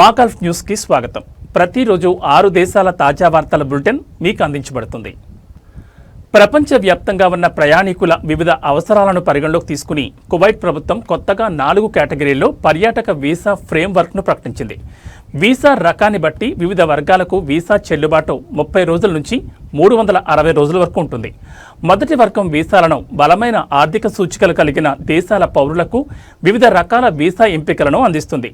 మాకల్ఫ్ న్యూస్కి స్వాగతం. ప్రతిరోజు ఆరు దేశాల తాజా వార్తల బులెటిన్ మీకు అందించబడుతుంది. ప్రపంచవ్యాప్తంగా ఉన్న ప్రయాణికుల వివిధ అవసరాలను పరిగణలోకి తీసుకుని కువైట్ ప్రభుత్వం కొత్తగా నాలుగు కేటగిరీల్లో పర్యాటక వీసా ఫ్రేమ్వర్క్ను ప్రకటించింది. వీసా రకాన్ని బట్టి వివిధ వర్గాలకు వీసా చెల్లుబాటు ముప్పై రోజుల నుంచి మూడు వందల అరవై రోజుల వరకు ఉంటుంది. మొదటి వర్గం వీసాలను బలమైన ఆర్థిక సూచికలు కలిగిన దేశాల పౌరులకు వివిధ రకాల వీసా ఎంపికలను అందిస్తుంది.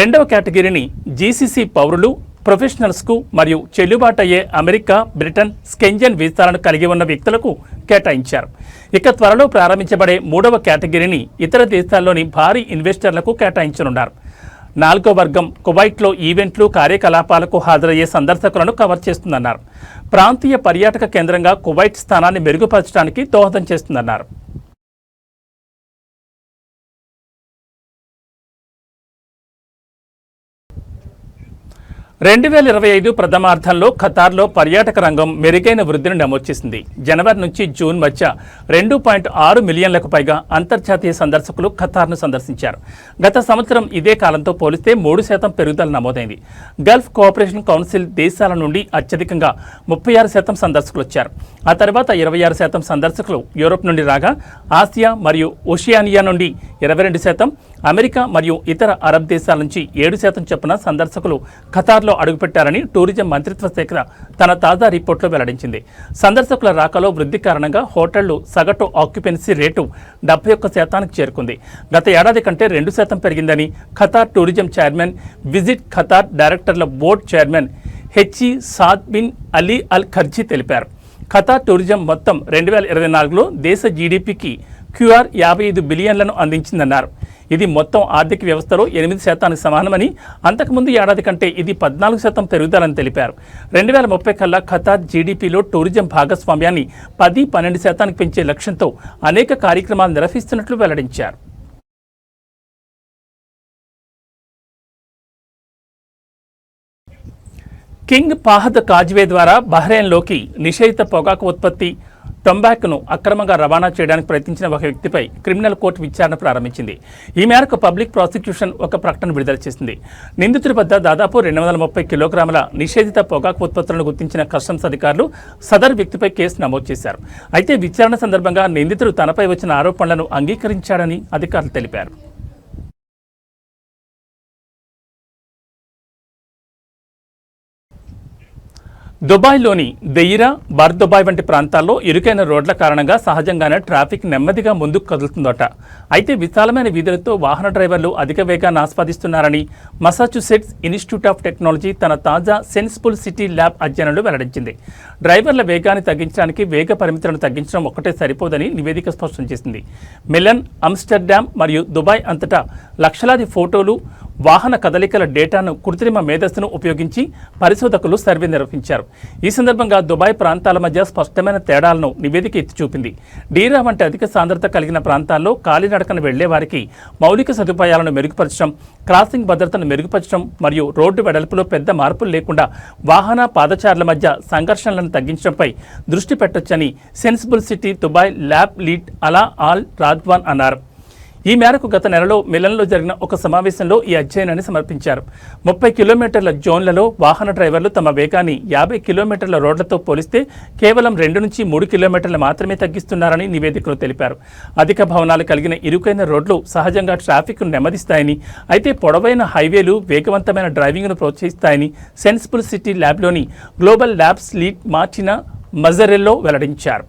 రెండవ కేటగిరీని జీసీసీ పౌరులు ప్రొఫెషనల్స్కు మరియు చెల్లుబాటు అయ్యే అమెరికా బ్రిటన్ స్కెంజన్ వీసాలను కలిగి ఉన్న వ్యక్తులకు కేటాయించారు. ఇక త్వరలో ప్రారంభించబడే మూడవ కేటగిరీని ఇతర దేశాల్లోని భారీ ఇన్వెస్టర్లకు కేటాయించనున్నారు. నాలుగో వర్గం కువైట్లో ఈవెంట్లు కార్యకలాపాలకు హాజరయ్యే సందర్శకులను కవర్ చేస్తుందన్నారు. ప్రాంతీయ పర్యాటక కేంద్రంగా కువైట్ స్థానాన్ని మెరుగుపరచడానికి దోహదం చేస్తుందన్నారు. రెండు వేల ఇరవై ఐదు ప్రథమార్థంలో ఖతార్లో పర్యాటక రంగం మెరుగైన వృద్ధిని నమోదు చేసింది జనవరి నుంచి జూన్ మధ్య రెండు పాయింట్ ఆరు మిలియన్లకు పైగా అంతర్జాతీయ సందర్శకులు ఖతార్ను సందర్శించారు. గత సంవత్సరం ఇదే కాలంతో పోలిస్తే మూడు శాతం పెరుగుదల నమోదైంది. గల్ఫ్ కోఆపరేషన్ కౌన్సిల్ దేశాల నుండి అత్యధికంగా ముప్పై ఆరు శాతం సందర్శకులు వచ్చారు ఆ తర్వాత ఇరవై ఆరు శాతం సందర్శకులు యూరోప్ నుండి రాగా ఆసియా మరియు ఓషియానియా నుండి ఇరవై రెండు శాతం అమెరికా మరియు ఇతర అరబ్ దేశాల నుంచి ఏడు శాతం చొప్పున సందర్శకులు ఖతార్లో అడుగుపెట్టారని టూరిజం మంత్రిత్వ శాఖ తన తాజా రిపోర్టులో వెల్లడించింది. సందర్శకుల రాకలో వృద్ధి కారణంగా హోటళ్ళు సగటు ఆక్యుపెన్సీ రేటు డెబ్బై ఒక్క శాతానికి చేరుకుంది. గత ఏడాది కంటే రెండు శాతం పెరిగిందని Qatar tourism chairman visit Qatar డైరెక్టర్ల board chairman HE Saad bin Ali Al Kharji తెలిపారు. ఖతార్ టూరిజం మొత్తం రెండు వేల ఇరవై నాలుగులో దేశ జీడిపికి క్యూఆర్ యాభై ఐదు బిలియన్లను అందించిందన్నారు. ఇది మొత్తం ఆర్థిక వ్యవస్థలో ఎనిమిది శాతానికి సమానమని అంతకుముందు ఏడాది కంటే ఇది పద్నాలుగు శాతం పెరుగుదలని తెలిపారు. రెండు వేల ముప్పై కల్లా ఖతార్ జీడిపిలో టూరిజం భాగస్వామ్యాన్ని పది పన్నెండు శాతానికి పెంచే లక్ష్యంతో అనేక కార్యక్రమాలు నిర్వహిస్తున్నట్లు వెల్లడించారు. కింగ్ పాహద్ కాజ్వే ద్వారా బహ్రెయిన్లోకి నిషేధిత పొగాకు ఉత్పత్తి టొంబాక్ను అక్రమంగా రవాణా చేయడానికి ప్రయత్నించిన ఒక వ్యక్తిపై క్రిమినల్ కోర్టు విచారణ ప్రారంభించింది. ఈ మేరకు పబ్లిక్ ప్రాసిక్యూషన్ ఒక ప్రకటన విడుదల చేసింది. నిందితుడి వద్ద దాదాపు రెండు వందల ముప్పై కిలోగ్రాముల నిషేధిత పొగాకు ఉత్పత్తులను గుర్తించిన కస్టమ్స్ అధికారులు సదర్ వ్యక్తిపై కేసు నమోదు చేశారు. అయితే విచారణ సందర్భంగా నిందితుడు తనపై వచ్చిన ఆరోపణలను అంగీకరించాడని అధికారులు తెలిపారు. దుబాయ్లోని దెయిరా బర్దుబాయ్ వంటి ప్రాంతాల్లో ఇరుకైన రోడ్ల కారణంగా సహజంగానే ట్రాఫిక్ నెమ్మదిగా ముందుకు కదులుతుందట. అయితే విశాలమైన వీధులతో వాహన డ్రైవర్లు అధిక వేగాన్ని ఆస్వాదిస్తున్నారని మసాచుసెట్స్ ఇన్స్టిట్యూట్ ఆఫ్ టెక్నాలజీ తన తాజా సెన్స్ఫుల్ సిటీ ల్యాబ్ అధ్యయనంలో వెల్లడించింది. డ్రైవర్ల వేగాన్ని తగ్గించడానికి వేగ పరిమితులను తగ్గించడం ఒక్కటే సరిపోదని నివేదిక స్పష్టం చేసింది. మిలన్ అమ్స్టర్డామ్ మరియు దుబాయ్ అంతటా లక్షలాది ఫోటోలు వాహన కదలికల డేటాను కృత్రిమ మేధస్సును ఉపయోగించి పరిశోధకులు సర్వే నిర్వహించారు. ఈ సందర్భంగా దుబాయ్ ప్రాంతాల మధ్య స్పష్టమైన తేడాలను నివేదిక ఎత్తి చూపింది. డీరా వంటి అధిక సాంద్రత కలిగిన ప్రాంతాల్లో కాలినడకన వెళ్ళే వారికి మౌలిక సదుపాయాలను మెరుగుపరచడం క్రాసింగ్ భద్రతను మెరుగుపరచడం మరియు రోడ్డు వెడల్పులో పెద్ద మార్పులు లేకుండా వాహన పాదచారుల మధ్య సంఘర్షణలను తగ్గించడంపై దృష్టి పెట్టొచ్చని Senseable City Dubai lab lead Alaa Al Radwan అన్నారు. ఈ మేరకు గత నెలలో మిలన్లో జరిగిన ఒక సమావేశంలో ఈ అధ్యయనాన్ని సమర్పించారు. ముప్పై కిలోమీటర్ల జోన్లలో వాహన డ్రైవర్లు తమ వేగాన్ని యాభై కిలోమీటర్ల రోడ్లతో పోలిస్తే కేవలం రెండు నుంచి మూడు కిలోమీటర్లు మాత్రమే తగ్గిస్తున్నారని నివేదికలో తెలిపారు. అధిక భవనాలు కలిగిన ఇరుకైన రోడ్లు సహజంగా ట్రాఫిక్ను నెమ్మదిస్తాయని అయితే పొడవైన హైవేలు వేగవంతమైన డ్రైవింగ్ను ప్రోత్సహిస్తాయని Senseable City ల్యాబ్లోని global labs lead Martina Mazzarello వెల్లడించారు.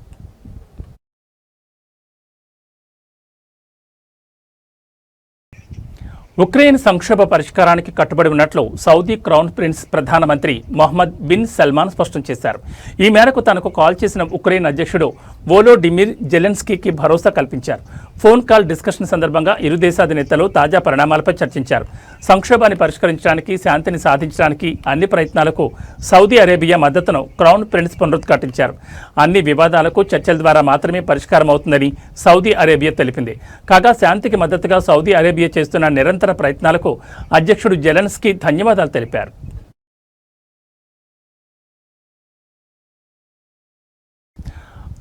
ఉక్రెయిన్ సంక్షోభ పరిష్కారానికి కట్టుబడి ఉన్నట్లు సౌదీ క్రౌన్ ప్రిన్స్ ప్రధానమంత్రి మొహమ్మద్ బిన్ సల్మాన్ స్పష్టం చేశారు. ఈ మేరకు తనకు కాల్ చేసిన ఉక్రెయిన్ అధ్యక్షుడు వోలోడిమిర్ జెలెన్స్కీకి భరోసా కల్పించారు. ఫోన్ కాల్ డిస్కషన్ సందర్భంగా ఇరు దేశాధినేతలు తాజా పరిణామాలపై చర్చించారు. సంక్షోభాన్ని పరిష్కరించడానికి శాంతిని సాధించడానికి అన్ని ప్రయత్నాలకు సౌదీ అరేబియా మద్దతును క్రౌన్ ప్రిన్స్ పునరుద్ఘాటించారు. అన్ని వివాదాలకు చర్చల ద్వారా మాత్రమే పరిష్కారం అవుతుందని సౌదీ అరేబియా తెలిపింది. కాగా శాంతికి మద్దతుగా సౌదీ అరేబియా చేస్తున్న నిరంతర ప్రయత్నాలకు అధ్యక్షుడు జెలెన్స్కీ ధన్యవాదాలు తెలిపారు.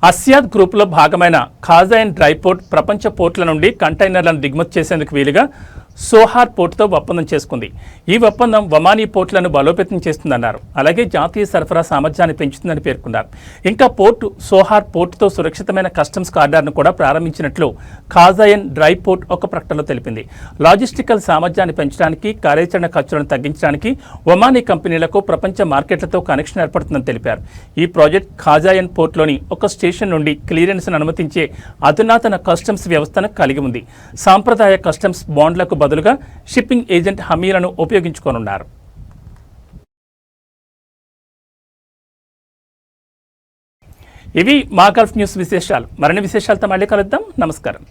అస్యాద్ గ్రూపులో భాగమైన ఖాజైన్ డ్రై పోర్ట్ ప్రపంచ పోర్ట్ల నుండి కంటైనర్లను దిగుమతి చేసేందుకు వీలుగా సోహార్ పోర్టుతో ఒప్పందం చేసుకుంది. ఈ ఒప్పందం వమానీ పోర్టులను బలోపేతం చేస్తుందన్నారు. అలాగే జాతీయ సరఫరా సామర్థ్యాన్ని పెంచుతుందని పేర్కొన్నారు. ఇంకా పోర్టు సోహార్ పోర్టుతో సురక్షితమైన కస్టమ్స్ కార్డర్ను కూడా ప్రారంభించినట్లు ఖాజాయన్ డ్రై పోర్ట్ ఒక ప్రకటనలో తెలిపింది. లాజిస్టికల్ సామర్థ్యాన్ని పెంచడానికి కార్యాచరణ ఖర్చులను తగ్గించడానికి ఒమానీ కంపెనీలకు ప్రపంచ మార్కెట్లతో కనెక్షన్ ఏర్పడుతుందని తెలిపారు. ఈ ప్రాజెక్ట్ ఖాజాయన్ పోర్ట్లోని ఒక స్టేషన్ నుండి క్లియరెన్స్ను అనుమతించే అధునాతన కస్టమ్స్ వ్యవస్థను కలిగి ఉంది. సాంప్రదాయ కస్టమ్స్ బాండ్లకు బదులుగా షిప్పింగ్ ఏజెంట్ హమీలను ఉపయోగించుకోనున్నారు. ఇవి మా గల్ఫ్ న్యూస్ విశేషాలు. మరిన్ని విశేషాలతో మళ్ళీ కలుద్దాం. నమస్కారం.